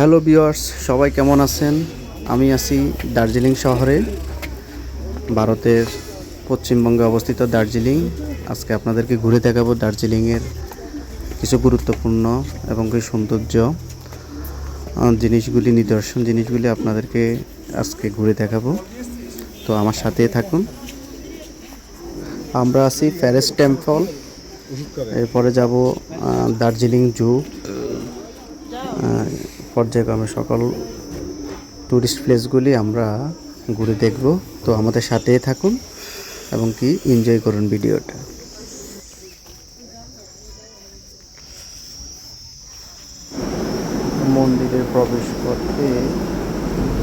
Hello বিয়ার্স সবাই কেমন আছেন? আমি আছি দার্জিলিং শহরে, ভারতের পশ্চিমবঙ্গে অবস্থিত দার্জিলিং। আজকে আপনাদেরকে ঘুরে দেখাবো দার্জিলিংয়ের কিছু গুরুত্বপূর্ণ এবং কিছু সৌন্দর্য জিনিসগুলি, নিদর্শন জিনিসগুলি আপনাদেরকে আজকে ঘুরে দেখাবো। তো আমার সাথে থাকুন। আমরা আছি প্যারেস টেম্পল, এরপরে যাব দার্জিলিং জু। পর্যায়ক্রমে সকল টুরিস্ট প্লেসগুলি আমরা ঘুরে দেখব। তো আমাদের সাথেই থাকুন এবং কি এনজয় করুন ভিডিওটা মন্দিরে প্রবেশ করতে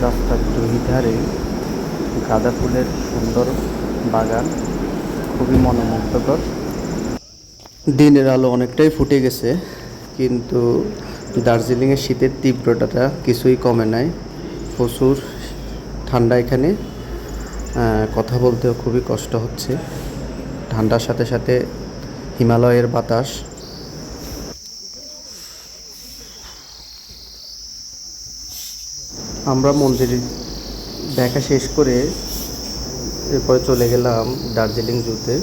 রাস্তার দুই ধারে গাঁদা ফুলের সুন্দর বাগান, খুবই মনোমুগ্ধকর। দিনের আলো অনেকটাই ফুটে গেছে, কিন্তু দার্জিলিংয়ের শীতের তীব্রতাটা কিছুই কমে নাই। প্রচুর ঠান্ডা এখানে। কথা বলতেও খুবই কষ্ট হচ্ছে। ঠান্ডার সাথে সাথে হিমালয়ের বাতাস। আমরা মন্দির দেখা শেষ করে এরপরে চলে গেলাম দার্জিলিং জুতে।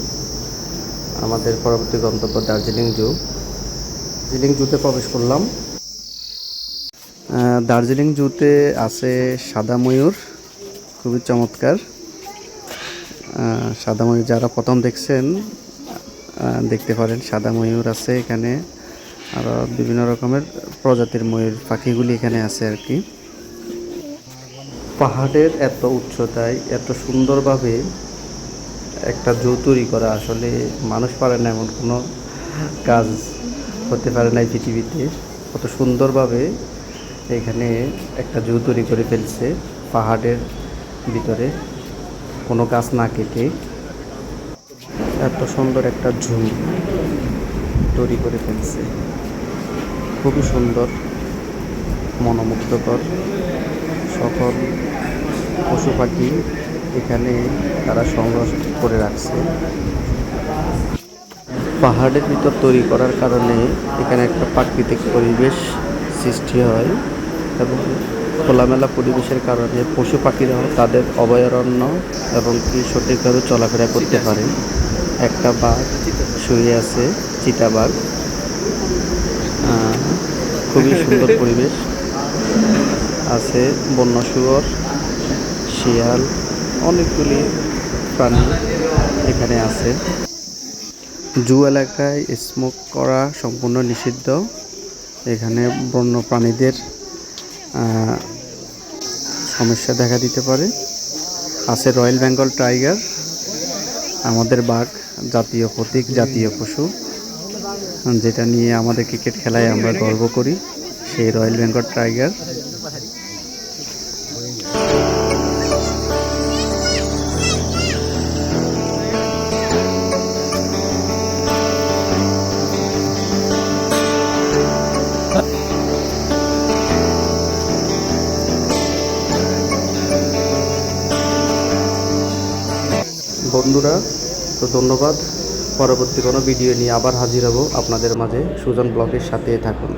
আমাদের পরবর্তী গন্তব্য দার্জিলিং জু। দার্জিলিং জুতে প্রবেশ করলাম। দার্জিলিং জুতে আছে সাদা ময়ূর, খুবই চমৎকার। সাদা ময়ূর যারা প্রথম দেখছেন দেখতে পারেন সাদা ময়ূর আছে এখানে। আরও বিভিন্ন রকমের প্রজাতির ময়ূর, পাখিগুলি এখানে আছে আর কি। পাহাড়ের এত উচ্চতায়, এত সুন্দরভাবে একটা জু তৈরি করা আসলে মানুষ পারে না এমন কোনো কাজ হতে পারে না এই পৃথিবীতে। কত সুন্দরভাবে এখানে একটা জু তৈরি করে ফেলছে পাহাড়ের ভিতরে। কোনো গাছ না কেটে। এত সুন্দর একটা ঝু তৈরি করে ফেলছে। খুবই সুন্দর, মনোমুগ্ধকর সকল পশু পাখি এখানে তারা সংগ্রহ করে রাখছে। পাহাড়ের ভিতর তৈরি করার কারণে এখানে একটা প্রাকৃতিক পরিবেশ সৃষ্টি হয়। এবং খোলামেলা পরিবেশের কারণে পশু পাখিরাও তাদের অভয়ারণ্য এবং কি সঠিকভাবে চলাফেরা করতে পারে। একটা বাঘ শুয়ে আছে চিতাবাঘ খুবই সুন্দর পরিবেশ। আছে বন্য শুয়োর, শিয়াল, অনেকগুলি প্রাণী এখানে আছে। জু এলাকায় স্মোক করা সম্পূর্ণ নিষিদ্ধ। এখানে বন্য প্রাণীদের সমস্যা দেখা দিতে পারে। আছে রয়্যাল বেঙ্গল টাইগার আমাদের বাঘ জাতীয় প্রতীক, জাতীয় পশু, যেটা নিয়ে আমাদের ক্রিকেট খেলায় আমরা গর্ব করি। সেই রয়্যাল বেঙ্গল টাইগার বন্ধুরা, তো ধন্যবাদ। পরবর্তী কোনো ভিডিও নিয়ে আবার হাজির হব আপনাদের মাঝে। সুজন ব্লকের সাথে থাকুন।